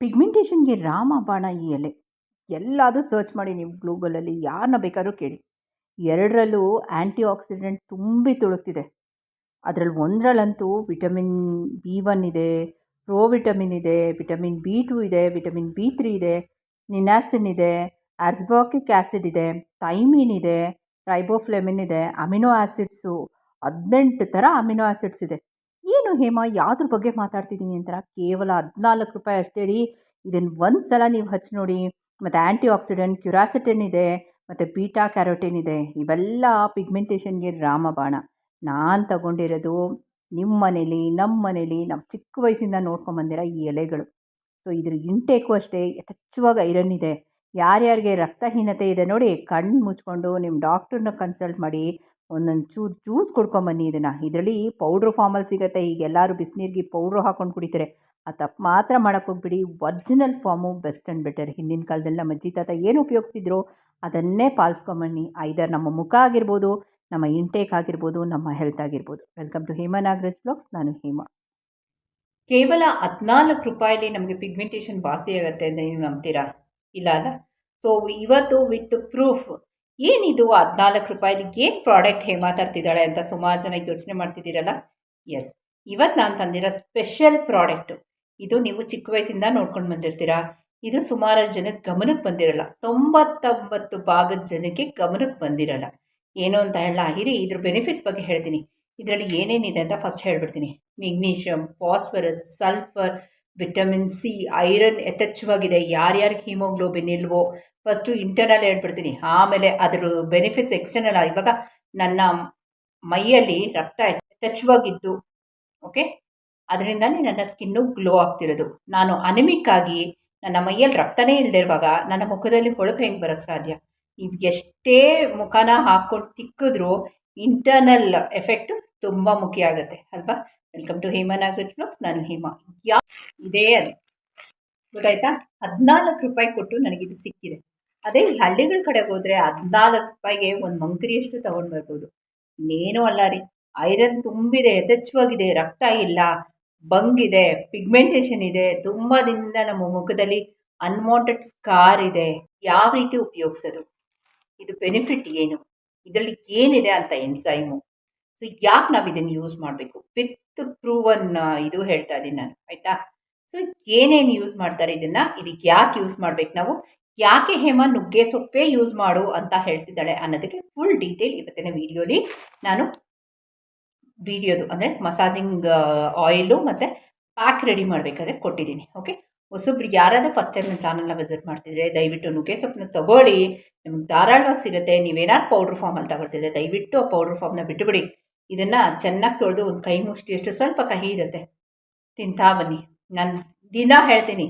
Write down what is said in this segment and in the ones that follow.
ಪಿಗ್ಮೆಂಟೇಷನ್ಗೆ ರಾಮಬಾಣ ಈ ಎಲೆ. ಎಲ್ಲಾದರೂ ಸರ್ಚ್ ಮಾಡಿ ನೀವು ಗೂಗಲಲ್ಲಿ ಯಾರನ್ನ ಬೇಕಾದ್ರೂ ಕೇಳಿ. ಎರಡರಲ್ಲೂ ಆ್ಯಂಟಿ ಆಕ್ಸಿಡೆಂಟ್ ತುಂಬಿ ತುಳುಕ್ತಿದೆ. ಅದರಲ್ಲಿ ಒಂದರಲ್ಲಂತೂ ವಿಟಮಿನ್ ಬಿ ಒನ್ ಇದೆ ಪ್ರೋ ವಿಟಮಿನ್ ಇದೆ ವಿಟಮಿನ್ ಬಿ ಟು ಇದೆ ವಿಟಮಿನ್ ಬಿ ತ್ರೀ ಇದೆ ನಿನಾಸಿನ್ ಇದೆ ಆರ್ಸ್ಬಾಕಿಕ್ ಆ್ಯಸಿಡ್ ಇದೆ ಥೈಮೀನ್ ಇದೆ ರೈಬೋಫ್ಲೆಮಿನ್ ಇದೆ ಅಮಿನೋ ಆ್ಯಸಿಡ್ಸು ಹದಿನೆಂಟು ಥರ ಅಮಿನೋ ಆ್ಯಸಿಡ್ಸ್ ಇದೆ. ಏನು ಹೇಮ? ಯಾವುದ್ರ ಬಗ್ಗೆ ಮಾತಾಡ್ತಿದ್ದೀನಿ ಅಂತ ಕೇವಲ ಹದಿನಾಲ್ಕು ರೂಪಾಯಿ ಅಷ್ಟೇ ರೀ. ಇದನ್ನು ಒಂದು ಸಲ ನೀವು ಹಚ್ಚಿ ನೋಡಿ. ಮತ್ತು ಆ್ಯಂಟಿ ಆಕ್ಸಿಡೆಂಟ್ ಕ್ಯುರಾಸಿಟಿನ್ ಇದೆ, ಮತ್ತು ಬೀಟಾ ಕ್ಯಾರೋಟಿನ್ ಇದೆ, ಇವೆಲ್ಲ ಪಿಗ್ಮೆಂಟೇಷನ್ಗೆ ರಾಮಬಾಣ. ನಾನು ತಗೊಂಡಿರೋದು ನಿಮ್ಮ ಮನೇಲಿ ನಮ್ಮ ಮನೇಲಿ, ನಾವು ಚಿಕ್ಕ ವಯಸ್ಸಿಂದ ನೋಡ್ಕೊಂಬಂದಿರೋ ಈ ಎಲೆಗಳು. ಸೊ, ಇದ್ರ ಇಂಟೇಕು ಅಷ್ಟೇ, ಯಥೇಚ್ಛವಾಗಿ ಐರನ್ ಇದೆ. ಯಾರ್ಯಾರಿಗೆ ರಕ್ತಹೀನತೆ ಇದೆ ನೋಡಿ, ಕಣ್ಣು ಮುಚ್ಕೊಂಡು ನಿಮ್ಮ ಡಾಕ್ಟ್ರನ್ನ ಕನ್ಸಲ್ಟ್ ಮಾಡಿ ಒಂದೊಂದು ಚೂರು ಜ್ಯೂಸ್ ಕುಡ್ಕೊಂಬನ್ನಿ ಇದನ್ನು. ಇದರಲ್ಲಿ ಪೌಡ್ರ್ ಫಾರ್ಮಲ್ಲಿ ಸಿಗುತ್ತೆ. ಈಗ ಎಲ್ಲರೂ ಬಿಸಿನೀರಿಗೆ ಪೌಡ್ರು ಹಾಕ್ಕೊಂಡು ಕುಡಿತಾರೆ. ಆ ತಪ್ಪು ಮಾತ್ರ ಹೋಗ್ಬಿಡಿ. Original form best and better ಹಿಂದಿನ ಕಾಲದಲ್ಲಿ ನಮ್ಮ ಅಜ್ಜಿ ತಾತ ಏನು ಉಪಯೋಗಿಸ್ತಿದ್ರು ಅದನ್ನೇ ಪಾಲಿಸ್ಕೊಂಬನ್ನಿ ಐದರ್ ನಮ್ಮ ಮುಖ ಆಗಿರ್ಬೋದು, ನಮ್ಮ ಇಂಟೇಕ್ ಆಗಿರ್ಬೋದು, ನಮ್ಮ ಹೆಲ್ತ್ ಆಗಿರ್ಬೋದು. Welcome to Hema Nagaraj blogs ನಾನು ಹೇಮಾ. ಕೇವಲ ಹದಿನಾಲ್ಕು ರೂಪಾಯಲ್ಲಿ ನಮಗೆ ಪಿಗ್ಮೆಂಟೇಷನ್ ವಾಸಿ ಆಗುತ್ತೆ ಅಂತ ನೀವು ನಂಬ್ತೀರಾ? ಇಲ್ಲ ಅಲ್ಲ? ಸೊ ಇವತ್ತು ವಿತ್ ಪ್ರೂಫ್ ಏನಿದು? ಹದಿನಾಲ್ಕು ರೂಪಾಯಿಲಿ ಏನು ಪ್ರಾಡಕ್ಟ್ ಹೇಗೆ ಮಾತಾಡ್ತಿದ್ದಾಳೆ ಅಂತ ಸುಮಾರು ಜನ ಯೋಚನೆ ಮಾಡ್ತಿದ್ದೀರಲ್ಲ? ಎಸ್ ಇವತ್ತು ನಾನು ತಂದಿರೋ ಸ್ಪೆಷಲ್ ಪ್ರಾಡಕ್ಟು ಇದು ನೀವು ಚಿಕ್ಕ ವಯಸ್ಸಿಂದ ನೋಡ್ಕೊಂಡು ಬಂದಿರ್ತೀರಾ? ಇದು ಸುಮಾರು ಜನಕ್ಕೆ ಗಮನಕ್ಕೆ ಬಂದಿರಲ್ಲ. ತೊಂಬತ್ತೊಂಬತ್ತು ಭಾಗದ ಜನಕ್ಕೆ ಗಮನಕ್ಕೆ ಬಂದಿರಲ್ಲ. ಏನು ಅಂತ ಹೇಳಲ್ಲ. ಹಿರಿ ಇದ್ರ ಬೆನಿಫಿಟ್ಸ್ ಬಗ್ಗೆ ಹೇಳ್ತೀನಿ. ಇದರಲ್ಲಿ ಏನೇನಿದೆ ಅಂತ ಫಸ್ಟ್ ಹೇಳ್ಬಿಡ್ತೀನಿ. Magnesium phosphorus sulphur vitamin C, iron ಯಥೇಚ್ಛವಾಗಿದೆ. ಯಾರ್ಯಾರಿಗೆ ಹಿಮೋಗ್ಲೋಬಿನ್ ಇಲ್ವೋ ಫಸ್ಟು ಇಂಟರ್ನಲ್ ಹೇಳ್ಬಿಡ್ತೀನಿ. ಆಮೇಲೆ ಅದ್ರ ಬೆನಿಫಿಟ್ಸ್ ಎಕ್ಸ್ಟರ್ನಲ್ ಇವಾಗ ನನ್ನ ಮೈಯಲ್ಲಿ ರಕ್ತ ಯಥೇಚ್ಛವಾಗಿದ್ದು ಓಕೆ ಅದರಿಂದನೇ ನನ್ನ ಸ್ಕಿನ್ನು ಗ್ಲೋ ಆಗ್ತಿರೋದು. ನಾನು ಅನಿಮಿಕ್ ಆಗಿ, ನನ್ನ ಮೈಯಲ್ಲಿ ರಕ್ತನೇ ಇಲ್ಲದೆ ಇರುವಾಗ ನನ್ನ ಮುಖದಲ್ಲಿ ಹೊಳಪು ಹೆಂಗೆ ಬರೋಕ್ಕೆ ಸಾಧ್ಯ? ನೀವು ಎಷ್ಟೇ ಮುಖನ ಹಾಕ್ಕೊಂಡು ತಿಕ್ಕಿದ್ರೂ ಇಂಟರ್ನಲ್ ಎಫೆಕ್ಟು ತುಂಬ ಮುಖ್ಯ ಆಗುತ್ತೆ, ಅಲ್ವಾ? Welcome to Hema Nagaraj blogs ನಾನು ಹೇಮಾ. ಯಾ ಇದೇ ಅದು. ಗೊತ್ತಾಯ್ತಾ? ಹದಿನಾಲ್ಕು ರೂಪಾಯಿ ಕೊಟ್ಟು ನನಗಿದು ಸಿಕ್ಕಿದೆ. ಅದೇ ಈ ಹಳ್ಳಿಗಳ ಕಡೆಗೆ ಹೋದರೆ ಹದಿನಾಲ್ಕು ರೂಪಾಯಿಗೆ ಒಂದು ಮಂಕರಿಯಷ್ಟು ತೊಗೊಂಡು ಬರ್ಬೋದು. ಇನ್ನೇನೂ ಅಲ್ಲ ರೀ. ಐರನ್ ತುಂಬಿದೆ, ಯಥೇಚ್ಛವಾಗಿದೆ, ರಕ್ತ ಇಲ್ಲ ಬಂಗಿದೆ ಪಿಗ್ಮೆಂಟೇಷನ್ ಇದೆ, ತುಂಬ ದಿನದಿಂದ ನಮ್ಮ ಮುಖದಲ್ಲಿ ಅನ್ವಾಂಟೆಡ್ ಸ್ಕಾರ್ ಇದೆ. ಯಾವ ರೀತಿ ಉಪಯೋಗಿಸೋದು? ಇದು ಬೆನಿಫಿಟ್ ಏನು? ಇದರಲ್ಲಿ ಏನಿದೆ ಅಂತ ಎನ್ಸೈಮು ಸೊ ಯಾಕೆ ನಾವು ಇದನ್ನು ಯೂಸ್ ಮಾಡಬೇಕು? ವಿತ್ ಪ್ರೂವನ್ ಇದು ಹೇಳ್ತಾ ಇದ್ದೀನಿ ನಾನು, ಆಯಿತಾ? ಸೊ ಏನೇನು ಯೂಸ್ ಮಾಡ್ತಾರೆ ಇದನ್ನು? ಇದಕ್ಕೆ ಯಾಕೆ ಯೂಸ್ ಮಾಡ್ಬೇಕು ನಾವು? ಯಾಕೆ ಹೇಮ ನುಗ್ಗೆ ಸೊಪ್ಪೇ ಯೂಸ್ ಮಾಡು ಅಂತ ಹೇಳ್ತಿದ್ದಾಳೆ ಅನ್ನೋದಕ್ಕೆ ಫುಲ್ ಡೀಟೇಲ್ ಇವತ್ತಿನ ವಿಡಿಯೋಲಿ ನಾನು ವಿಡಿಯೋದು ಅಂದರೆ ಮಸಾಜಿಂಗ್ ಆಯಿಲು ಮತ್ತು ಪ್ಯಾಕ್ ರೆಡಿ ಮಾಡಬೇಕಾದ್ರೆ ಕೊಟ್ಟಿದ್ದೀನಿ ಓಕೆ ಹೊಸೊಬ್ರು ಯಾರಾದರೂ ಫಸ್ಟ್ ಟೈಮ್ ನನ್ನ ಚಾನಲ್ನ ವಿಸಿಟ್ ಮಾಡ್ತಿದ್ರೆ ದಯವಿಟ್ಟು ನುಗ್ಗೆ ಸೊಪ್ಪನ್ನ ತೊಗೊಳ್ಳಿ. ನಿಮ್ಗೆ ಧಾರಾಳವಾಗಿ ಸಿಗುತ್ತೆ. ನೀವೇನಾದ್ರು ಪೌಡ್ರ್ ಫಾರ್ಮಲ್ಲಿ ತಗೊಳ್ತಿದ್ರೆ ದಯವಿಟ್ಟು ಆ ಪೌಡ್ರ್ ಫಾರ್ಮ್ನ ಬಿಟ್ಟುಬಿಡಿ ಇದನ್ನು ಚೆನ್ನಾಗಿ ತೊಳೆದು ಒಂದು ಕೈ ಮುಷ್ಟಿಯಷ್ಟು ಸ್ವಲ್ಪ ಕಹಿ ಇರುತ್ತೆ. ತಿಂತಾ ಬನ್ನಿ. ನಾನು ದಿನ ಹೇಳ್ತೀನಿ.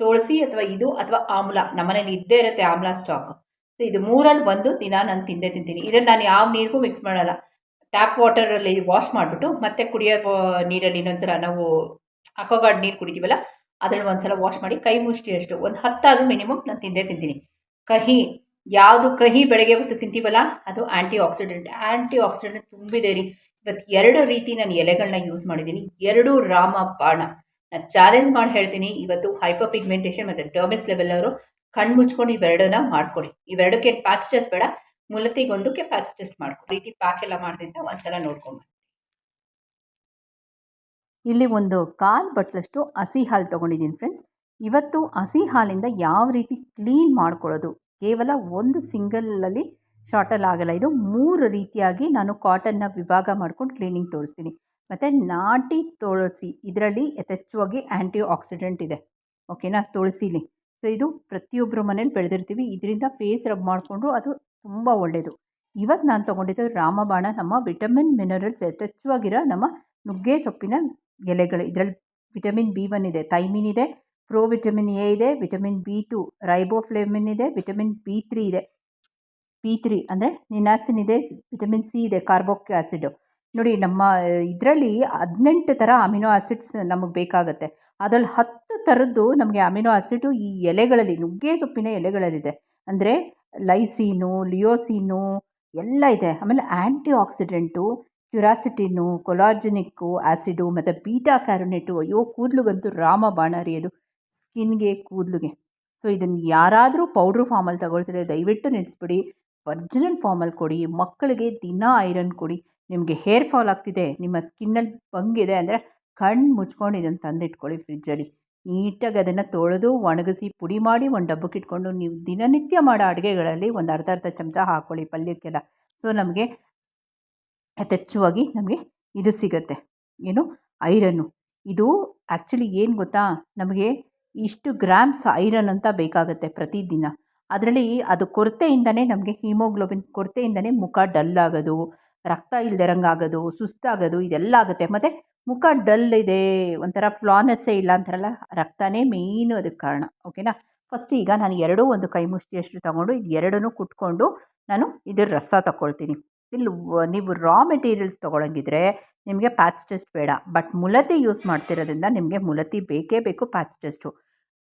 ತುಳಸಿ ಅಥವಾ ಇದು ಅಥವಾ ಆಮ್ಲ, ನಮ್ಮನೇಲಿ ಇದ್ದೇ ಇರುತ್ತೆ ಆಮ್ಲ ಸ್ಟಾಕ್ ಸೊ ಇದು ಮೂರಲ್ಲಿ ಒಂದು ದಿನ ನಾನು ತಿಂದೇ ತಿಂತೀನಿ. ಇದನ್ನು ನಾನು ಯಾವ ನೀರಿಗೂ ಮಿಕ್ಸ್ ಮಾಡಲ್ಲ. ಟ್ಯಾಪ್ ವಾಟರಲ್ಲಿ ವಾಶ್ ಮಾಡಿಬಿಟ್ಟು ಮತ್ತೆ ಕುಡಿಯೋ ನೀರಲ್ಲಿ ಇನ್ನೊಂದ್ಸಲ ನಾವು ಅಕ್ವಾಗಾರ್ಡ್ ನೀರು ಕುಡಿತೀವಲ್ಲ, ಅದರಲ್ಲಿ ಒಂದ್ಸಲ ವಾಶ್ ಮಾಡಿ ಕೈ ಮುಷ್ಟಿಯಷ್ಟು ಒಂದು ಹತ್ತಾದರೂ ಮಿನಿಮಮ್ ನಾನು ತಿಂದೇ ತಿಂತೀನಿ. ಕಹಿ, ಯಾವುದು ಕಹಿ ಬೆಳಗ್ಗೆ ಹೊತ್ತು ತಿಂತೀವಲ್ಲ, ಅದು ಆ್ಯಂಟಿ ಆಕ್ಸಿಡೆಂಟ್ ಆ್ಯಂಟಿ ಆಕ್ಸಿಡೆಂಟ್ ತುಂಬಿದೆ ರೀ. ಇವತ್ತು ಎರಡು ರೀತಿ ನಾನು ಎಲೆಗಳನ್ನ ಯೂಸ್ ಮಾಡಿದ್ದೀನಿ. ಎರಡು ರಾಮ ಬಾಣ. ನಾನು ಚಾಲೆಂಜ್ ಮಾಡಿ ಹೇಳ್ತೀನಿ. ಇವತ್ತು ಹೈಪರ್ ಪಿಗ್ಮೆಂಟೇಷನ್ ಮತ್ತು ಡರ್ಮಿಸ್ ಲೆವೆಲ್ ಅವರು ಕಣ್ಣು ಮುಚ್ಕೊಂಡು ಇವೆರಡನ್ನ ಮಾಡ್ಕೊಡಿ. ಇವೆರಡಕ್ಕೆ ಪ್ಯಾಚ್ ಟೆಸ್ಟ್ ಬೇಡ. ಮೂಲತಿಗೆ ಒಂದಕ್ಕೆ ಪ್ಯಾಚ್ ಟೆಸ್ಟ್ ಮಾಡ್ಕೊಡಿ ರೀತಿ ಪ್ಯಾಕ್ ಎಲ್ಲ ಮಾಡಿದಿಂದ ಒಂದ್ಸಲ ನೋಡ್ಕೊಂಬಿ ಇಲ್ಲಿ ಒಂದು ಕಾಲು ಬಟ್ಲಷ್ಟು ಹಸಿ ಹಾಲು ತೊಗೊಂಡಿದ್ದೀನಿ ಫ್ರೆಂಡ್ಸ್ ಇವತ್ತು ಹಸಿ ಹಾಲಿಂದ ಯಾವ ರೀತಿ ಕ್ಲೀನ್ ಮಾಡ್ಕೊಳ್ಳೋದು? ಕೇವಲ ಒಂದು ಸಿಂಗಲಲ್ಲಿ ಶಾರ್ಟಲ್ಲಿ ಆಗಲ್ಲ. ಇದು ಮೂರು ರೀತಿಯಾಗಿ ನಾನು ಕಾಟನ್ನ ವಿಭಾಗ ಮಾಡ್ಕೊಂಡು ಕ್ಲೀನಿಂಗ್ ತೋರಿಸ್ತೀನಿ. ಮತ್ತು ನಾಟಿ ತುಳಸಿ, ಇದರಲ್ಲಿ ಯಥೇಚ್ಛವಾಗಿ ಆ್ಯಂಟಿ ಆಕ್ಸಿಡೆಂಟ್ ಇದೆ. ಓಕೆನಾ? ತುಳಸಿಲಿ. ಸೊ, ಇದು ಪ್ರತಿಯೊಬ್ಬರ ಮನೇಲಿ ಬೆಳೆದಿರ್ತೀವಿ. ಇದರಿಂದ ಫೇಸ್ ರಬ್ ಮಾಡಿಕೊಂಡು ಅದು ತುಂಬ ಒಳ್ಳೆಯದು ಇವತ್ತು ನಾನು ತೊಗೊಂಡಿದ್ದು ರಾಮಬಾಣ, ನಮ್ಮ ವಿಟಮಿನ್, ಮಿನರಲ್ಸ್ ಯಥೇಚ್ಛವಾಗಿರೋ ನಮ್ಮ ನುಗ್ಗೆ ಸೊಪ್ಪಿನ ಎಲೆಗಳು. ಇದರಲ್ಲಿ ವಿಟಮಿನ್ ಬಿ ಒನ್ ಇದೆ. ಥೈಮಿನ್ ಇದೆ ಪ್ರೋ ವಿಟಮಿನ್ ಎ ಇದೆ, ವಿಟಮಿನ್ ಬಿ ಟು, ರೈಬೋಫ್ಲೇಮಿನ್ ಇದೆ, ವಿಟಮಿನ್ ಬಿ ತ್ರೀ ಇದೆ. ಬಿ ತ್ರೀ ಅಂದರೆ ನಿನಾಸಿನ್ ಇದೆ ವಿಟಮಿನ್ ಸಿ ಇದೆ ಕಾರ್ಬೋಕ್ ಆ್ಯಸಿಡು ನೋಡಿ ನಮ್ಮ ಇದರಲ್ಲಿ ಹದಿನೆಂಟು ಥರ ಅಮಿನೋ ಆಸಿಡ್ಸ್ ನಮಗೆ ಬೇಕಾಗುತ್ತೆ. ಅದರಲ್ಲಿ ಹತ್ತು ಥರದ್ದು ನಮಗೆ ಅಮಿನೋ ಆಸಿಡು ಈ ಎಲೆಗಳಲ್ಲಿ, ನುಗ್ಗೆ ಸೊಪ್ಪಿನ ಎಲೆಗಳಲ್ಲಿದೆ. ಅಂದರೆ ಲೈಸೀನು ಲಿಯೋಸೀನು ಎಲ್ಲ ಇದೆ. ಆಮೇಲೆ anti oxidant quercetin chlorogenic acid ಮತ್ತು ಬೀಟಾ ಕ್ಯಾರೋನೇಟು ಅಯ್ಯೋ, ಕೂದಲುಗಂತೂ ರಾಮ ಬಾಣ ರೀ ಅದು. ಸ್ಕಿನ್ಗೆ ಕೂದಲುಗೆ. ಸೊ ಇದನ್ನು ಯಾರಾದರೂ ಪೌಡ್ರ್ ಫಾರ್ಮಲ್ಲಿ ತಗೊಳ್ತಿದ್ರೆ ದಯವಿಟ್ಟು ನಿಲ್ಲಿಸ್ಬಿಡಿ ಒರ್ಜಿನಲ್ ಫಾರ್ಮಲ್ಲಿ ಕೊಡಿ, ಮಕ್ಕಳಿಗೆ ದಿನ ಐರನ್ ಕೊಡಿ, ನಿಮಗೆ ಹೇರ್ ಫಾಲ್ ಆಗ್ತಿದೆ, ನಿಮ್ಮ ಸ್ಕಿನ್ನಲ್ಲಿ ಬಂಗಿದೆ ಅಂದರೆ ಕಣ್ಣು ಮುಚ್ಕೊಂಡು ಇದನ್ನು ತಂದಿಟ್ಕೊಳ್ಳಿ ಫ್ರಿಜ್ಜಲ್ಲಿ ನೀಟಾಗಿ ಅದನ್ನು ತೊಳೆದು ಒಣಗಿಸಿ ಪುಡಿ ಮಾಡಿ ಒಂದು ಡಬ್ಬಕ್ಕೆ ಇಟ್ಕೊಂಡು ನೀವು ದಿನನಿತ್ಯ ಮಾಡೋ ಅಡುಗೆಗಳಲ್ಲಿ ಒಂದು ಅರ್ಧ ಅರ್ಧ ಚಮಚ ಹಾಕ್ಕೊಳ್ಳಿ ಪಲ್ಯಕ್ಕೆಲ್ಲ. ಸೊ ನಮಗೆ ಯಥೇಚ್ಛವಾಗಿ ನಮಗೆ ಇದು ಸಿಗುತ್ತೆ. ಏನು? ಐರನ್ನು ಇದು ಆ್ಯಕ್ಚುಲಿ ಏನು ಗೊತ್ತಾ? ನಮಗೆ ಇಷ್ಟು ಗ್ರಾಮ್ಸ್ ಐರನ್ ಅಂತ ಬೇಕಾಗುತ್ತೆ ಪ್ರತಿದಿನ. ಅದರಲ್ಲಿ ಅದು ಕೊರತೆಯಿಂದನೇ ನಮಗೆ ಹಿಮೋಗ್ಲೋಬಿನ್ ಕೊರತೆಯಿಂದನೇ ಮುಖ ಡಲ್ ಆಗೋದು, ರಕ್ತ ಇಲ್ದಿರಂಗೆ ಆಗೋದು ಸುಸ್ತಾಗೋದು, ಇದೆಲ್ಲ ಆಗುತ್ತೆ. ಮತ್ತು ಮುಖ ಡಲ್ ಇದೆ, ಒಂಥರ ಫ್ಲಾನೆಸ್ಸೇ ಇಲ್ಲ ಅಂತಾರಲ್ಲ, ರಕ್ತನೇ ಮೇಯ್ನು ಅದಕ್ಕೆ ಕಾರಣ, ಓಕೆನಾ? ಫಸ್ಟ್ ಈಗ ನಾನು ಎರಡೂ ಒಂದು ಕೈ ಮುಷ್ಟಿಯಷ್ಟು ತಗೊಂಡು, ಇದು ಎರಡನ್ನೂ ಕುಟ್ಕೊಂಡು ನಾನು ಇದ್ರ ರಸ ತಗೊಳ್ತೀನಿ. ಇಲ್ಲಿ ನೀವು ರಾ ಮೆಟೀರಿಯಲ್ಸ್ ತೊಗೊಳಂಗಿದ್ರೆ ನಿಮಗೆ ಪ್ಯಾಚ್ ಟೆಸ್ಟ್ ಬೇಡ ಬಟ್ ಮುಲತಿ ಯೂಸ್ ಮಾಡ್ತಿರೋದ್ರಿಂದ ನಿಮಗೆ ಮುಲತಿ ಬೇಕೇ ಬೇಕು ಪ್ಯಾಚ್ ಟೆಸ್ಟು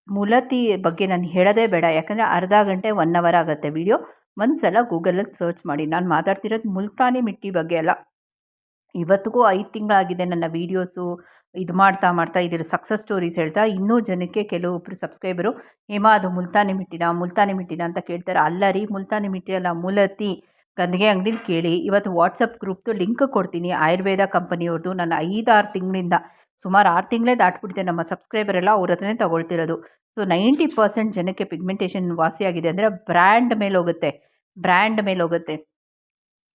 ಮುಲತಿ ಬಗ್ಗೆ ನಾನು ಹೇಳೋದೇ ಬೇಡ. ಯಾಕಂದರೆ ಅರ್ಧ ಗಂಟೆ ಒನ್ ಅವರ್ ಆಗುತ್ತೆ ವೀಡಿಯೋ ಒಂದು ಸಲ ಗೂಗಲಲ್ಲಿ ಸರ್ಚ್ ಮಾಡಿ. ನಾನು ಮಾತಾಡ್ತಿರೋದು ಮುಲ್ತಾನಿ ಮಿಟ್ಟಿ ಬಗ್ಗೆ ಅಲ್ಲ. ಇವತ್ತಿಗೂ ಐದು ತಿಂಗಳಾಗಿದೆ ನನ್ನ ವೀಡಿಯೋಸು ಇದು ಮಾಡ್ತಾ ಮಾಡ್ತಾ ಇದ್ರ ಸಕ್ಸಸ್ ಸ್ಟೋರೀಸ್ ಹೇಳ್ತಾ ಇನ್ನೂ ಜನಕ್ಕೆ ಕೆಲವೊಬ್ಬರು ಸಬ್ಸ್ಕ್ರೈಬರು ಹೇಮಾ, ಅದು ಮುಲ್ತಾನಿ ಮಿಟ್ಟಿನ? ಮುಲ್ತಾನಿ ಮಿಟ್ಟಿನ? ಅಂತ ಕೇಳ್ತಾರೆ. ಅಲ್ಲ ರೀ, ಮುಲ್ತಾನಿ ಮಿಟ್ಟಿ ಅಲ್ಲ, ಮುಲತಿ. ಗಂದಿಗೆ ಅಂಗಡಿಲಿ ಕೇಳಿ, ಇವತ್ತು ವಾಟ್ಸಪ್ ಗ್ರೂಪ್ದು ಲಿಂಕ್ ಕೊಡ್ತೀನಿ. ಆಯುರ್ವೇದ ಕಂಪನಿಯವ್ರದ್ದು ನಾನು ಐದಾರು ತಿಂಗಳಿಂದ ಸುಮಾರು ಆರು ತಿಂಗಳೇ ದಾಟ್ಬಿಟ್ಟಿದೆ ನಮ್ಮ ಸಬ್ಸ್ಕ್ರೈಬರ್ ಎಲ್ಲ ಅವ್ರ ಹತ್ರನೇ ತೊಗೊಳ್ತಿರೋದು. ಸೊ ನೈಂಟಿ ಪರ್ಸೆಂಟ್ ಜನಕ್ಕೆ ಪಿಗ್ಮೆಂಟೇಷನ್ ವಾಸಿಯಾಗಿದೆ ಅಂದರೆ ಬ್ರ್ಯಾಂಡ್ ಮೇಲೆ ಹೋಗುತ್ತೆ, ಬ್ರ್ಯಾಂಡ್ ಮೇಲೆ ಹೋಗುತ್ತೆ.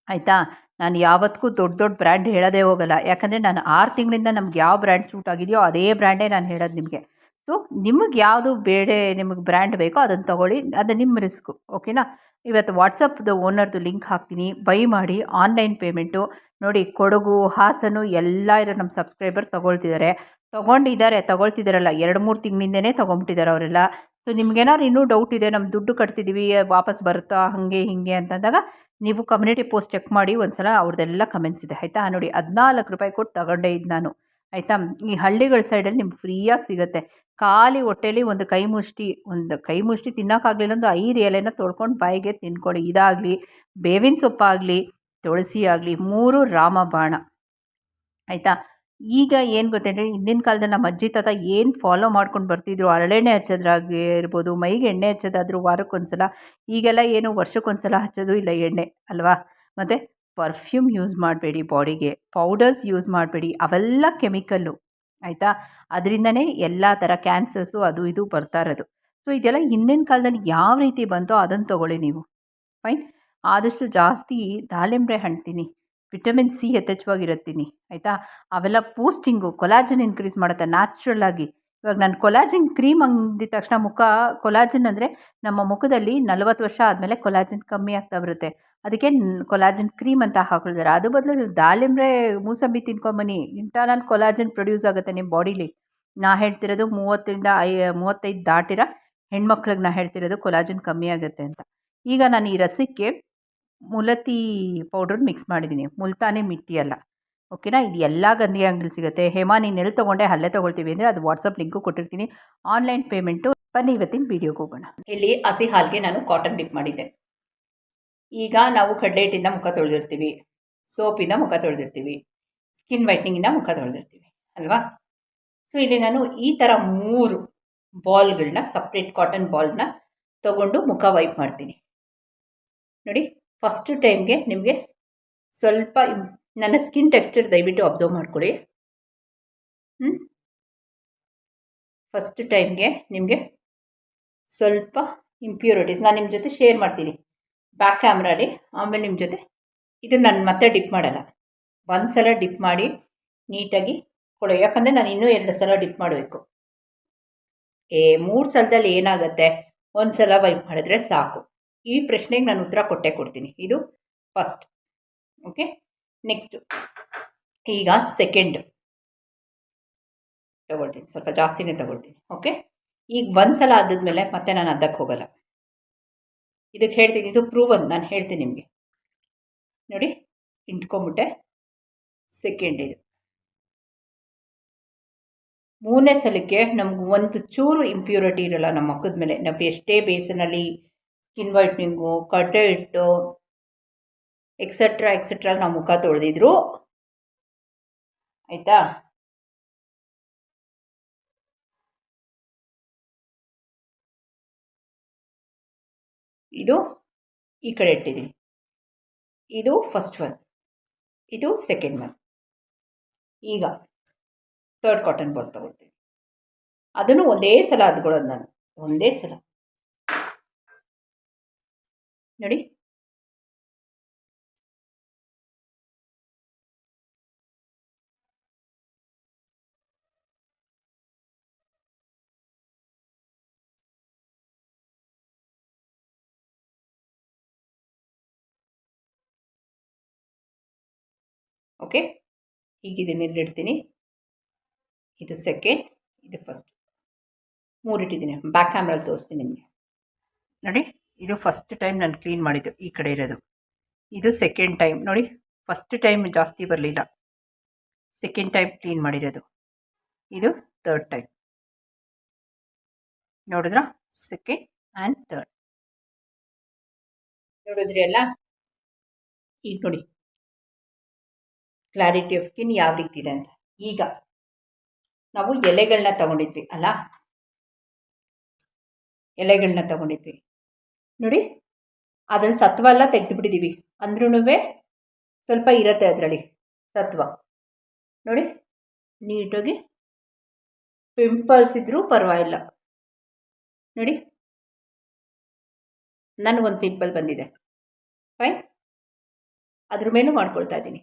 ಆಯಿತಾ? ನಾನು ಯಾವತ್ತಿಗೂ ದೊಡ್ಡ ದೊಡ್ಡ ಬ್ರ್ಯಾಂಡ್ ಹೇಳೋದೇ ಹೋಗಲ್ಲ. ಯಾಕಂದರೆ ನಾನು ಆರು ತಿಂಗಳಿಂದ ನಮ್ಗೆ ಯಾವ ಬ್ರ್ಯಾಂಡ್ ಸೂಟ್ ಆಗಿದೆಯೋ ಅದೇ ಬ್ರ್ಯಾಂಡೇ ನಾನು ಹೇಳೋದು ನಿಮಗೆ. ಸೊ ನಿಮಗೆ ಯಾವುದು ಬೇಡ ನಿಮಗೆ ಬ್ರ್ಯಾಂಡ್ ಬೇಕೋ ಅದನ್ನು ತೊಗೊಳ್ಳಿ, ಅದು ನಿಮ್ಮ ರಿಸ್ಕು, ಓಕೆನಾ? ಇವತ್ತು ವಾಟ್ಸಪ್ದು ಓನರ್ದು ಲಿಂಕ್ ಹಾಕ್ತೀನಿ. ಬೈ ಮಾಡಿ ಆನ್ಲೈನ್ ಪೇಮೆಂಟು. ನೋಡಿ, ಕೊಡಗು, ಹಾಸನು ಎಲ್ಲ ಇರೋ ನಮ್ಮ ಸಬ್ಸ್ಕ್ರೈಬರ್ ತೊಗೊಳ್ತಿದ್ದಾರೆ. ತೊಗೊಂಡಿದ್ದಾರೆ, ತೊಗೊಳ್ತಿದ್ದಾರಲ್ಲ. ಎರಡು ಮೂರು ತಿಂಗಳಿಂದನೇ ತೊಗೊಂಬಿಟ್ಟಿದ್ದಾರೆ ಅವರೆಲ್ಲ. ಸೊ, ನಿಮ್ಗೇನಾದ್ರು ಇನ್ನೂ ಡೌಟ್ ಇದೆ ನಮ್ಮ ದುಡ್ಡು ಕಟ್ತಿದ್ದೀವಿ ವಾಪಸ್ ಬರುತ್ತಾ, ಹಾಗೆ, ಹೀಗೆ ಅಂತಂದಾಗ ನೀವು ಕಮ್ಯುನಿಟಿ ಪೋಸ್ಟ್ ಚೆಕ್ ಮಾಡಿ ಒಂದು ಸಲ ಅವ್ರದ್ದೆಲ್ಲ ಕಮೆಂಟ್ಸ್ ಇದೆ. ಆಯಿತಾ? ನೋಡಿ, ಹದಿನಾಲ್ಕು ರೂಪಾಯಿ ಕೊಟ್ಟು ತಗೊಂಡೇ ಇದ್ದು ನಾನು. ಆಯಿತಾ? ಈ ಹಳ್ಳಿಗಳ ಸೈಡಲ್ಲಿ ನಿಮ್ಗೆ ಫ್ರೀಯಾಗಿ ಸಿಗುತ್ತೆ. ಖಾಲಿ ಹೊಟ್ಟೆಲಿ ಒಂದು ಕೈ ಮುಷ್ಟಿ, ಒಂದು ಕೈ ಮುಷ್ಟಿ ತಿನ್ನೋಕ್ಕಾಗಲಿಲ್ಲ ಒಂದು ಐದು ಎಲೆನ ತೊಳ್ಕೊಂಡು ಬಾಯಿಗೆ ತಿನ್ಕೊಳ್ಳಿ ಇದಾಗಲಿ, ಬೇವಿನ ಸೊಪ್ಪಾಗಲಿ, ತುಳಸಿ ಆಗಲಿ, ಮೂರು ರಾಮಬಾಣ. ಆಯಿತಾ? ಈಗ ಏನು ಗೊತ್ತೇನ್ರಿ ಹಿಂದಿನ ಕಾಲದಲ್ಲಿ ನಮ್ಮ ಅಜ್ಜಿ ತಾತ ಏನು ಫಾಲೋ ಮಾಡ್ಕೊಂಡು ಬರ್ತಿದ್ರು ಹರಳೆಣ್ಣೆ ಹಚ್ಚೋದ್ರಾಗಿ ಇರ್ಬೋದು ಮೈಗೆ ಎಣ್ಣೆ ಹಚ್ಚೋದಾದ್ರೂ ವಾರಕ್ಕೊಂದ್ಸಲ, ಈಗೆಲ್ಲ ಏನು ವರ್ಷಕ್ಕೊಂದ್ಸಲ ಹಚ್ಚೋದು ಇಲ್ಲ ಎಣ್ಣೆ, ಅಲ್ವಾ? ಮತ್ತು ಪರ್ಫ್ಯೂಮ್ ಯೂಸ್ ಮಾಡಬೇಡಿ ಬಾಡಿಗೆ ಪೌಡರ್ಸ್ ಯೂಸ್ ಮಾಡಬೇಡಿ, ಅವೆಲ್ಲ ಕೆಮಿಕಲ್ಲು ಆಯಿತಾ? ಅದರಿಂದನೇ ಎಲ್ಲ ಥರ ಕ್ಯಾನ್ಸರ್ಸು ಅದು ಇದು ಬರ್ತಾ ಇರೋದು. ಸೊ ಇದೆಲ್ಲ ಹಿಂದಿನ ಕಾಲದಲ್ಲಿ ಯಾವ ರೀತಿ ಬಂತೋ ಅದನ್ನು ತೊಗೊಳ್ಳಿ ನೀವು. ಫೈನ್ ಆದಷ್ಟು ಜಾಸ್ತಿ ದಾಳಿಂಬೆ ಹಣ್ಣು ತಿನ್ನಿ ವಿಟಮಿನ್ ಸಿ ಯಥೇಚ್ಛವಾಗಿರುತ್ತೀನಿ. ಆಯಿತಾ? ಅವೆಲ್ಲ ಪೋಸ್ಟಿಂಗು ಕೊಲಾಜಿನ್ ಇನ್ಕ್ರೀಸ್ ಮಾಡುತ್ತೆ ನ್ಯಾಚುರಲ್ ಆಗಿ. ಇವಾಗ ನಾನು ಕೊಲಾಜಿನ್ ಕ್ರೀಮ್ ಅಂದಿದ ತಕ್ಷಣ ಮುಖ ಕೊಲಾಜಿನ್ ಅಂದರೆ ನಮ್ಮ ಮುಖದಲ್ಲಿ ನಲವತ್ತು ವರ್ಷ ಆದಮೇಲೆ ಕೊಲಾಜಿನ್ ಕಮ್ಮಿ ಆಗ್ತಾ ಬರುತ್ತೆ. ಅದಕ್ಕೆ ಕೊಲಾಜನ್ ಕ್ರೀಮ್ ಅಂತ ಹಾಕೊಳ್ತಾರೆ. ಅದು ಬದಲು ನೀವು ದಾಳಿಂಬೆ ಮೂಸಂಬಿ ತಿನ್ಕೊಂಬನ್ನಿ ಇಂಟರ್ನಲ್ ಕೊಲಾಜನ್ ಪ್ರೊಡ್ಯೂಸ್ ಆಗುತ್ತೆ ನಿಮ್ಮ ಬಾಡಿಲಿ. ನಾ ಹೇಳ್ತಿರೋದು ಮೂವತ್ತರಿಂದ ಐ, ಮೂವತ್ತೈದು ದಾಟಿರೋ ಹೆಣ್ಮಕ್ಳಿಗೆ ನಾ ಹೇಳ್ತಿರೋದು ಕೊಲಾಜನ್ ಕಮ್ಮಿ ಆಗುತ್ತೆ ಅಂತ. ಈಗ ನಾನು ಈ ರಸಕ್ಕೆ ಮುಲತಿ ಪೌಡ್ರ್ ಮಿಕ್ಸ್ ಮಾಡಿದ್ದೀನಿ. ಮುಲ್ತಾನೆ ಮಿಟ್ಟಿ ಅಲ್ಲ. ಓಕೆನಾ? ಇದು ಎಲ್ಲ ಗಂಧಿ ಅಂಗಡಿಲಿ ಸಿಗುತ್ತೆ. ಹೇಮಾ, ನೀನು ಎಲ್ಲಿ ತೊಗೊಂಡೆ? ಅಲ್ಲೇ ತೊಗೊಳ್ತೀವಿ ಅಂದರೆ ಅದು ವಾಟ್ಸಪ್ ಲಿಂಕು ಕೊಟ್ಟಿರ್ತೀನಿ. ಆನ್ಲೈನ್ ಪೇಮೆಂಟು ಬನ್ನಿ ಇವತ್ತಿನ ವೀಡಿಯೋಗೆ ಹೋಗೋಣ. ಇಲ್ಲಿ ಹಸಿ ಹಾಲಿಗೆ ನಾನು ಕಾಟನ್ ಡಿಪ್ ಮಾಡಿದ್ದೆ. ಈಗ ನಾವು ಕಡಲೆ ಮುಖ ತೊಳೆದಿರ್ತೀವಿ, ಸೋಪಿಂದ ಮುಖ ತೊಳೆದಿರ್ತೀವಿ ಸ್ಕಿನ್ ವೈಟ್ನಿಂಗಿಂದ ಮುಖ ತೊಳೆದಿರ್ತೀವಿ, ಅಲ್ವಾ? ಸೊ ಇಲ್ಲಿ ನಾನು ಈ ಥರ ಮೂರು ಬಾಲ್ಗಳನ್ನ ಸಪ್ರೇಟ್ ಕಾಟನ್ ಬಾಲ್ನ ತಗೊಂಡು ಮುಖ ವೈಪ್ ಮಾಡ್ತೀನಿ. ನೋಡಿ ಫಸ್ಟ್ ಟೈಮ್ಗೆ ನಿಮಗೆ ಸ್ವಲ್ಪ ನನ್ನ ಸ್ಕಿನ್ ಟೆಕ್ಸ್ಚರ್ ದಯವಿಟ್ಟು ಅಬ್ಸರ್ವ್ ಮಾಡ್ಕೊಳ್ಳಿ ಹ್ಞೂ ಫಸ್ಟ್ ಟೈಮ್ಗೆ ನಿಮಗೆ ಸ್ವಲ್ಪ ಇಂಪ್ಯೂರಿಟೀಸ್ ನಾನು ನಿಮ್ಮ ಜೊತೆ ಶೇರ್ ಮಾಡ್ತೀನಿ. ಬ್ಯಾಕ್ ಕ್ಯಾಮ್ರಾಲಿ ಆಮೇಲೆ ನಿಮ್ಮ ಜೊತೆ. ಇದು ನಾನು ಮತ್ತೆ ಡಿಪ್ ಮಾಡಲ್ಲ. ಒಂದು ಸಲ ಡಿಪ್ ಮಾಡಿ ನೀಟಾಗಿ ಕೊಡೋ. ಯಾಕಂದರೆ ನಾನು ಇನ್ನೂ ಎರಡು ಸಲ ಡಿಪ್ ಮಾಡಬೇಕು. ಏ, ಮೂರು ಸಲದಲ್ಲಿ ಏನಾಗುತ್ತೆ? ಒಂದು ಸಲ ವೈಪ್ ಮಾಡಿದ್ರೆ ಸಾಕು. ಈ ಪ್ರಶ್ನೆಗೆ ನಾನು ಉತ್ತರ ಕೊಟ್ಟೆ ಕೊಡ್ತೀನಿ. ಇದು ಫಸ್ಟ್ ಓಕೆ ನೆಕ್ಸ್ಟು ಈಗ ಸೆಕೆಂಡ್ ತಗೊಳ್ತೀನಿ. ಸ್ವಲ್ಪ ಜಾಸ್ತಿನೇ ತಗೊಳ್ತೀನಿ. ಓಕೆ ಈಗ ಒಂದು ಸಲ ಆದದ್ಮೇಲೆ ಮತ್ತೆ ನಾನು ಅದಕ್ಕೆ ಹೋಗಲ್ಲ. ಇದಕ್ಕೆ ಹೇಳ್ತೀನಿ, ಇದು ಪ್ರೂವನ್ ನಾನು ಹೇಳ್ತೀನಿ ನಿಮಗೆ. ನೋಡಿ, ಇಂಟ್ಕೊಂಬಿಟ್ಟೆ. ಸೆಕೆಂಡ್ ಇದು. ಮೂರನೇ ಸಲಕ್ಕೆ ನಮ್ಗೆ ಒಂದು ಚೂರು ಇಂಪ್ಯೂರಿಟಿ ಇರೋಲ್ಲ ನಮ್ಮ ಮುಖದ ಮೇಲೆ. ನಾವು ಎಷ್ಟೇ ಬೇಸನಲ್ಲಿ ಸ್ಕಿನ್ ವೈಟ್ನಿಂಗು ಕಟ್ಟೆ ಇಟ್ಟು ಎಕ್ಸೆಟ್ರಾ ಎಕ್ಸೆಟ್ರಾ ನಾವು ಮುಖ ತೊಳೆದಿದ್ರು. ಆಯಿತಾ? ಇದು ಈ ಕಡೆ ಇಟ್ಟಿದ್ದೀನಿ. ಇದು ಫಸ್ಟ್ ಒನ್ ಇದು ಸೆಕೆಂಡ್ ಒನ್ ಈಗ ತರ್ಡ್ ಕಾಟನ್ ಬಾಲ್ ತಗೊಳ್ತೀನಿ. ಅದನ್ನು ಒಂದೇ ಸಲ ಅದ್ಕೊಳ್ಳೋದು ನಾನು. ಒಂದೇ ಸಲ. ನೋಡಿ. ಓಕೆ ಹೀಗಿದ್ದೀನಿ ಇಡ್ತೀನಿ. ಇದು ಸೆಕೆಂಡ್ ಇದು ಫಸ್ಟ್ ಮೂರಿಟ್ಟಿದ್ದೀನಿ ಬ್ಯಾಕ್ ಕ್ಯಾಮ್ರಲ್ಲಿ ತೋರಿಸ್ತೀನಿ ನಿಮಗೆ. ನೋಡಿ, ಇದು ಫಸ್ಟ್ ಟೈಮ್ ನಾನು ಕ್ಲೀನ್ ಮಾಡಿದ್ದು ಈ ಕಡೆ ಇರೋದು. ಇದು ಸೆಕೆಂಡ್ ಟೈಮ್ ನೋಡಿ ಫಸ್ಟ್ ಟೈಮ್ ಜಾಸ್ತಿ ಬರಲಿಲ್ಲ. ಸೆಕೆಂಡ್ ಟೈಮ್ ಕ್ಲೀನ್ ಮಾಡಿರೋದು. ಇದು ತರ್ಡ್ ಟೈಮ್ ನೋಡಿದ್ರ? ಸೆಕೆಂಡ್ ಆ್ಯಂಡ್ ತರ್ಡ್ ನೋಡಿದ್ರಿ ಅಲ್ಲ? ಈಗ ನೋಡಿ. ಕ್ಲಾರಿಟಿ ಆಫ್ ಸ್ಕಿನ್ ಯಾವ ರೀತಿ ಇದೆ ಅಂತ. ಈಗ ನಾವು ಎಲೆಗಳನ್ನ ತಗೊಂಡಿದ್ವಿ, ಅಲ್ಲ? ಎಲೆಗಳನ್ನ ತಗೊಂಡಿದ್ವಿ. ನೋಡಿ ಅದ್ರಲ್ಲಿ ಸತ್ವ ಎಲ್ಲ ತೆಗೆದುಬಿಟ್ಟಿದ್ದೀವಿ ಅಂದ್ರೂ ಸ್ವಲ್ಪ ಇರುತ್ತೆ ಅದರಲ್ಲಿ ಸತ್ವ. ನೋಡಿ, ನೀಟಾಗಿ ಪಿಂಪಲ್ಸ್ ಇದ್ದರೂ ಪರವಾಗಿಲ್ಲ. ನೋಡಿ, ನನಗೊಂದು ಪಿಂಪಲ್ ಬಂದಿದೆ. ಫೈನ್ ಅದ್ರ ಮೇಲೂ ಮಾಡ್ಕೊಳ್ತಾ ಇದ್ದೀನಿ.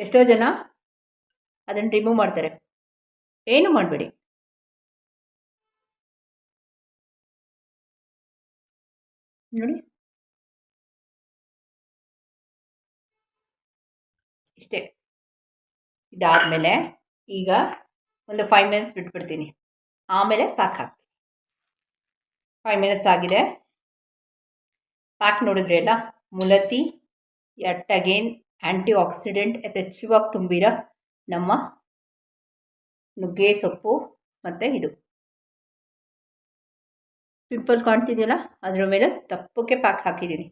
ಎಷ್ಟೋ ಜನ ಅದನ್ನು ರಿಮೂವ್ ಮಾಡ್ತಾರೆ. ಏನು ಮಾಡಬೇಡಿ. ನೋಡಿ. ಇಷ್ಟೇ. ಇದಾದಮೇಲೆ ಈಗ ಒಂದು ಫೈವ್ ಮಿನಿಟ್ಸ್ ಬಿಟ್ಬಿಡ್ತೀನಿ. ಆಮೇಲೆ ಪ್ಯಾಕ್ ಹಾಕ್ತೀನಿ. ಫೈವ್ ಮಿನಿಟ್ಸ್ ಆಗಿದೆ. ಪ್ಯಾಕ್ ನೋಡಿದ್ರೆ ಅಲ್ಲ? ಮುಲತಿ ಎಟ್ ಅಗೇನ್ ಆ್ಯಂಟಿ ಆಕ್ಸಿಡೆಂಟ್ ಯಥೇಚ್ಛವಾಗಿ ತುಂಬಿರೋ ನಮ್ಮ ನುಗ್ಗೆ ಸೊಪ್ಪು ಮತ್ತು ಇದು. ಪಿಂಪಲ್ ಕಾಣ್ತಿದೆಯಲ್ಲ? ಅದರ ಮೇಲೆ ತಪ್ಪಕ್ಕೆ ಪ್ಯಾಕ್ ಹಾಕಿದ್ದೀನಿ.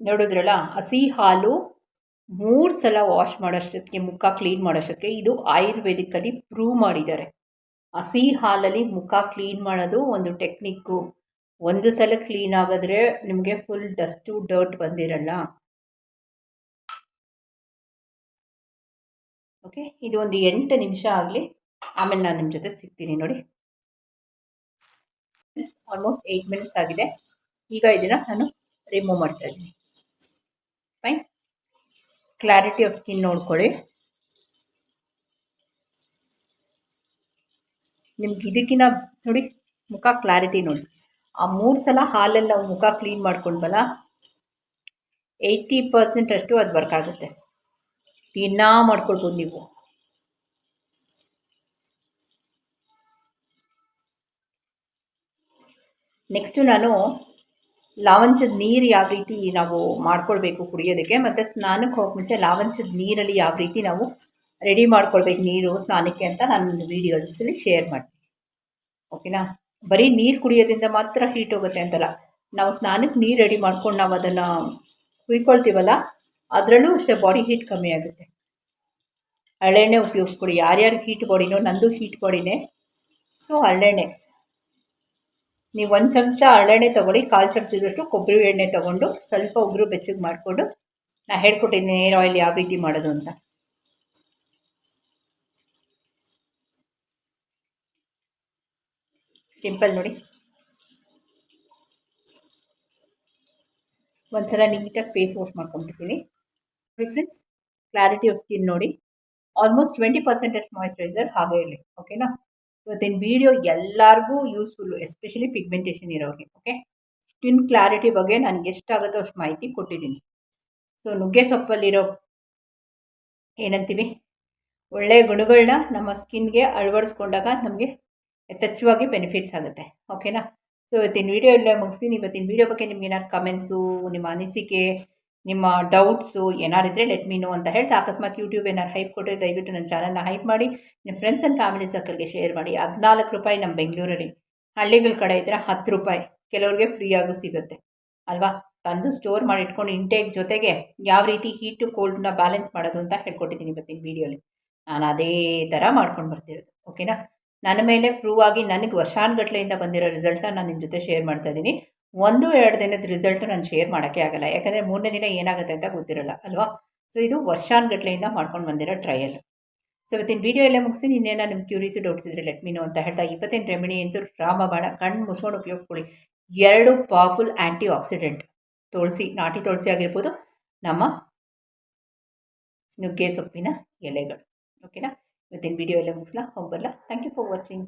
ನೋಡಿದ್ರಲ್ಲ? ಹಸಿ ಹಾಲು ಮೂರು ಸಲ ವಾಶ್ ಮಾಡೋಷ್ಟಕ್ಕೆ, ಮುಖ ಕ್ಲೀನ್ ಮಾಡೋಷ್ಟಕ್ಕೆ ಇದು ಆಯುರ್ವೇದಿಕಲ್ಲಿ ಪ್ರೂವ್ ಮಾಡಿದ್ದಾರೆ. ಹಸಿ ಹಾಲಲ್ಲಿ ಮುಖ ಕ್ಲೀನ್ ಮಾಡೋದು ಒಂದು ಟೆಕ್ನಿಕ್ಕು. ಒಂದು ಸಲ ಕ್ಲೀನ್ ಆಗಿದ್ರೆ ನಿಮಗೆ ಫುಲ್ ಡಸ್ಟು ಡರ್ಟ್ ಬಂದಿರಲ್ಲ. ಓಕೆ ಇದು ಒಂದು ಎಂಟು ನಿಮಿಷ ಆಗಲಿ. ಆಮೇಲೆ ನಾನು ನಿಮ್ಮ ಜೊತೆ ಸಿಗ್ತೀನಿ ನೋಡಿ. ಆಲ್ಮೋಸ್ಟ್ ಏಯ್ಟ್ ಮಿನಿಟ್ಸ್ ಆಗಿದೆ. ಈಗ ಇದನ್ನು ನಾನು ರಿಮೂವ್ ಮಾಡ್ತಾ ಇದ್ದೀನಿ. ಫೈನ್ ಕ್ಲಾರಿಟಿ ಆಫ್ ಸ್ಕಿನ್ ನೋಡ್ಕೊಳ್ಳಿ. ನಿಮ್ಗೆ ಇದಕ್ಕಿಂತ ನೋಡಿ ಮುಖ ಕ್ಲಾರಿಟಿ ನೋಡಿ. ಆ ಮೂರು ಸಲ ಹಾಲಲ್ಲಿ ನಾವು ಮುಖ ಕ್ಲೀನ್ ಮಾಡ್ಕೊಂಡ್ಬಲ್ಲ ಏಯ್ಟಿ ಪರ್ಸೆಂಟ್ ಅಷ್ಟು ಅದು ವರ್ಕ್ ಆಗುತ್ತೆ. ದಿನ ಮಾಡ್ಕೊಳ್ಬೋದು ನೀವು. ನೆಕ್ಸ್ಟು ನಾನು ಲಾವಂಚದ ನೀರು ಯಾವ ರೀತಿ ನಾವು ಮಾಡ್ಕೊಳ್ಬೇಕು ಕುಡಿಯೋದಕ್ಕೆ, ಮತ್ತು ಸ್ನಾನಕ್ಕೆ ಹೋಗೋ ಮುಂಚೆ ಲಾವಂಚದ ನೀರಲ್ಲಿ ಯಾವ ರೀತಿ ನಾವು ರೆಡಿ ಮಾಡ್ಕೊಳ್ಬೇಕು ನೀರು, ಸ್ನಾನಕ್ಕೆ ಅಂತ ನಾನು ವೀಡಿಯೋಸಲ್ಲಿ ಶೇರ್ ಮಾಡ್ತೀನಿ. ಓಕೆನಾ ಬರೀ ನೀರು ಕುಡಿಯೋದ್ರಿಂದ ಮಾತ್ರ ಹೀಟ್ ಹೋಗುತ್ತೆ ಅಂತಲ್ಲ. ನಾವು ಸ್ನಾನಕ್ಕೆ ನೀರು ರೆಡಿ ಮಾಡ್ಕೊಂಡು ನಾವು ಅದನ್ನು ಕುಯ್ಕೊಳ್ತೀವಲ್ಲ, ಅದರಲ್ಲೂ ಅಷ್ಟೇ ಬಾಡಿ ಹೀಟ್ ಕಮ್ಮಿ ಆಗುತ್ತೆ. ಹಳ್ಳೆಣ್ಣೆ ಉಪಯೋಗಿಸ್ಕೊಡಿ. ಯಾರ್ಯಾರು ಹೀಟ್ ಬಾಡಿನೋ ನಂದು ಹೀಟ್ ಬಾಡಿನೇ ಸೊ ಹರಳೆಣ್ಣೆ ನೀವು ಒಂದು ಚಮಚ ಹರಳೆಣ್ಣೆ ತೊಗೊಳ್ಳಿ, ಕಾಲು ಚಮಚದಷ್ಟು ಕೊಬ್ಬರಿ ಎಣ್ಣೆ ತೊಗೊಂಡು ಸ್ವಲ್ಪ ಉಗುರು ಬೆಚ್ಚಗೆ ಮಾಡಿಕೊಂಡು ನಾನು ಹೇಳ್ಕೊಟ್ಟಿದ್ದೀನಿ ಏರ್ ಆಯಿಲ್ ಯಾವ ರೀತಿ ಮಾಡೋದು ಅಂತ. ಟಿಂಪಲ್ ನೋಡಿ. ಒಂದ್ಸಲ ನೀಟಾಗಿ ಫೇಸ್ ವಾಶ್ ಮಾಡ್ಕೊಂಡ್ಬಿಡ್ತೀನಿ. ಫ್ರೆಂಡ್ಸ್ ಕ್ಲಾರಿಟಿ ಆಫ್ ಸ್ಕಿನ್ ನೋಡಿ. ಆಲ್ಮೋಸ್ಟ್ ಟ್ವೆಂಟಿ ಪರ್ಸೆಂಟೇಜ್ ಮಾಯಿಶ್ಚರೈಸರ್ ಹಾಗೆ ಇರಲಿ ಓಕೆನಾ ಇವತ್ತಿನ ವಿಡಿಯೋ ಎಲ್ಲರಿಗೂ ಯೂಸ್ಫುಲ್ಲು ಎಸ್ಪೆಷಲಿ ಪಿಗ್ಮೆಂಟೇಷನ್ ಇರೋರಿಗೆ ಓಕೆ ಸ್ಕಿನ್ ಕ್ಲಾರಿಟಿ ಬಗ್ಗೆ ನನಗೆ ಎಷ್ಟಾಗುತ್ತೋ ಅಷ್ಟು ಮಾಹಿತಿ ಕೊಟ್ಟಿದ್ದೀನಿ. ಸೊ ನುಗ್ಗೆ ಸೊಪ್ಪಲ್ಲಿರೋ ಏನಂತೀವಿ? ಒಳ್ಳೆಯ ಗುಣಗಳನ್ನ ನಮ್ಮ ಸ್ಕಿನ್ಗೆ ಅಳವಡಿಸ್ಕೊಂಡಾಗ ನಮಗೆ ಯಥಚ್ಛವಾಗಿ ಬೆನಿಫಿಟ್ಸ್ ಆಗುತ್ತೆ ಓಕೆನಾ ಸೊ ಇವತ್ತಿನ ವೀಡಿಯೋ ಎಲ್ಲ ಮುಗಿಸ್ತೀನಿ. ಇವತ್ತಿನ ವೀಡಿಯೋ ಬಗ್ಗೆ ನಿಮ್ಗೆ ಏನಾದ್ರು ಕಮೆಂಟ್ಸು ನಿಮ್ಮ ಅನಿಸಿಕೆ ನಿಮ್ಮ ಡೌಟ್ಸು ಏನಾರಿದ್ರೆ ಲೆಟ್ ಮೀ ನೋ ಅಂತ ಹೇಳ್ತಾ, ಅಕಸ್ಮಾತ್ ಯೂಟ್ಯೂಬ್ ಏನಾರು ಹೈಪ್ ಕೊಟ್ಟರೆ ದಯವಿಟ್ಟು ನನ್ನ ಚಾನಲ್ನ ಹೈಪ್ ಮಾಡಿ ನಿಮ್ಮ ಫ್ರೆಂಡ್ಸ್ ಆ್ಯಂಡ್ ಫ್ಯಾಮಿಲಿ ಸರ್ಕಲ್ಗೆ ಶೇರ್ ಮಾಡಿ. ಹದಿನಾಲ್ಕು ರೂಪಾಯಿ ನಮ್ಮ ಬೆಂಗಳೂರಲ್ಲಿ. ಹಳ್ಳಿಗಳ ಕಡೆ ಇದ್ದರೆ ಹತ್ತು ರೂಪಾಯಿ. ಕೆಲವ್ರಿಗೆ ಫ್ರೀಯಾಗೂ ಸಿಗುತ್ತೆ. ಅಲ್ವಾ? ತಂದು ಸ್ಟೋರ್ ಮಾಡಿ ಇಟ್ಕೊಂಡು ಇಂಟೇಕ್ ಜೊತೆಗೆ ಯಾವ ರೀತಿ ಹೀಟು ಕೋಲ್ಡ್ನ ಬ್ಯಾಲೆನ್ಸ್ ಮಾಡೋದು ಅಂತ ಹೇಳ್ಕೊಟ್ಟಿದ್ದೀನಿ ಇವತ್ತಿನ ವೀಡಿಯೋಲಿ ನಾನು ಅದೇ ಥರ ಮಾಡ್ಕೊಂಡು ಬರ್ತಿರೋದು. ಓಕೆನಾ ನನ್ನ ಮೇಲೆ ಪ್ರೂವ್ ಆಗಿ, ನನಗೆ ವರ್ಷಾನುಗಟ್ಲೆಯಿಂದ ಬಂದಿರೋ ರಿಸಲ್ಟನ್ನ ನಾನು ನಿಮ್ಮ ಜೊತೆ ಶೇರ್ ಮಾಡ್ತಾ ಇದ್ದೀನಿ. ಒಂದು ಎರಡು ದಿನದ ರಿಸಲ್ಟ್ ನಾನು ಶೇರ್ ಮಾಡೋಕ್ಕೆ ಆಗಲ್ಲ. ಯಾಕಂದರೆ ಮೂರನೇ ದಿನ ಏನಾಗುತ್ತೆ ಅಂತ ಗೊತ್ತಿರಲ್ಲ, ಅಲ್ವಾ? ಸೊ ಇದು ವರ್ಷಾನ್ಗಟ್ಲೆಯಿಂದ ಮಾಡ್ಕೊಂಡು ಬಂದಿರೋ ಟ್ರಯಲ್ ಸೊ ಇವತ್ತಿನ ವೀಡಿಯೋ ಎಲ್ಲ ಮುಗಿಸ್ತೀನಿ. ಇನ್ನೇನೋ ನಿಮ್ಮ ಕ್ಯೂರಿಯಸಿ ಡೌಟ್ಸ್ ಇದ್ರೆ ಲೆಟ್ ಮೀನು ಅಂತ ಹೇಳ್ತಾ ಇವತ್ತಿನ ರೆಮಿಡಿ ಅಂತೂ ರಾಮಬಾಣ ಕಣ್ಣು ಮುಚ್ಕೊಂಡು ಉಪಯೋಗಿಸ್ಕೊಳ್ಳಿ ಎರಡು ಪವರ್ಫುಲ್ ಆ್ಯಂಟಿ ಆಕ್ಸಿಡೆಂಟ್ ತುಳಸಿ, ನಾಟಿ ತುಳಸಿ ಆಗಿರ್ಬೋದು ನಮ್ಮ ನುಗ್ಗೆ ಸೊಪ್ಪಿನ ಎಲೆಗಳು. ಓಕೆನಾ ಇವತ್ತಿನ ವೀಡಿಯೋ ಎಲ್ಲ ಮುಗಿಸ್ಲಾ? ಹೋಗಬಲ್ಲ ಥ್ಯಾಂಕ್ ಯು ಫಾರ್ ವಾಚಿಂಗ್